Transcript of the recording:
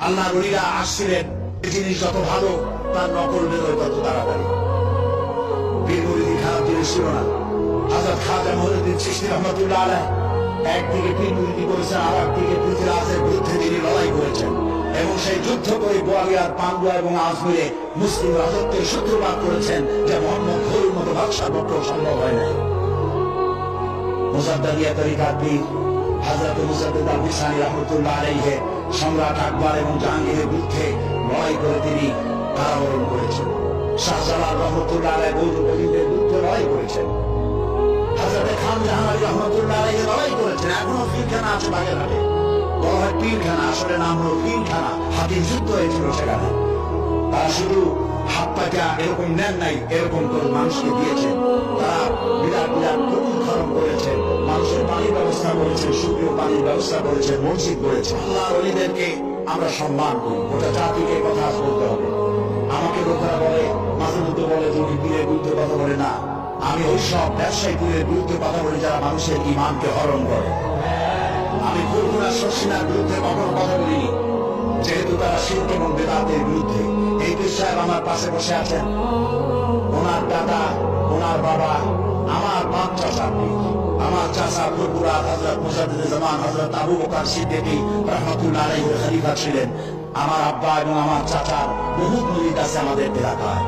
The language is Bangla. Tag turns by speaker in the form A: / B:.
A: আল্লাহ রলিরা আসছিলেন। জিনিস যত ভালো, তার নকল বেরোয় তত তাড়াতাড়ি। পীর খারাপ জিনিস ছিল না। হাজরত খাজা চিশতি রহমতুল্লাহ আলাইহ একদিকে করেছেন আর একদিকে তিনি লড়াই করেছেন। এবং সেই যুদ্ধ করে গোয়ালিয়ার পান্ডুয়া এবং আজমিরে মুসলিম রাজত্বের সূত্রপাত করেছেন যে মোহাম্মদ ঘড়ির মতো সম্ভব হয় তরিকার হযরত মুজাদ্দিদ আল বিসানি রাহমাতুল্লাহ আলাইহি সম্রাট আকবর এবং জাহাঙ্গীরের বিরুদ্ধে লড়াই করে তিনি কারাবরণ করেছেন। শাহজালাল রহমতুল্লাহ আলাইহি গৌর গোবিন্দের বিরুদ্ধে লড়াই করেছেন। হযরত খান জাহান রহমতুল্লাহ আলাইহি লড়াই করেছেন। এখনও ফিরখানা আছে বাগেরহাটে। বলা হয় পীরখানা, আসলে নাম হলো পীরখানা। হাতির যুদ্ধ হয়েছিল সেখানে। তারা শুধু হাত পাটা এরকম নেন নাই, এরকম করে মানুষকে দিয়েছেন। তারা বিরাট বিরাট করেছেন সুপ্রিয় পানির ব্যবস্থা করেছেন মসজিদ করেছেন আল্লাহ আমরা সম্মান করি, গোটা জাতিকে কথা বলতে হবে। আমাকে লোকেরা বলে, মাঝে মধ্যে বলে, তুমি পীরের বিরুদ্ধে কথা বলে না। আমি ওই সব ব্যবসায়ী পীরের বিরুদ্ধে কথা বলি যারা মানুষের ইমানকে হরণ করে। আমি ফুলপুরা শর্ষিনার বিরুদ্ধে কখনো কথা বলিনি। যেহেতু তারা শিল্প এবং বেদাতের বিরুদ্ধে। এই সাহেব আমার পাশে বসে আছেন। ওনার দাদা চাচা ফুলপুরা হজরত মুজাদ্দিদ জামান হজরত আবু বকর সিদ্দিকী রহমতুল্লাহ আলাইহির খলিফা ছিলেন। আমার আব্বা এবং আমার চাচার বহু মুরিদ আছে আমাদের এলাকায়।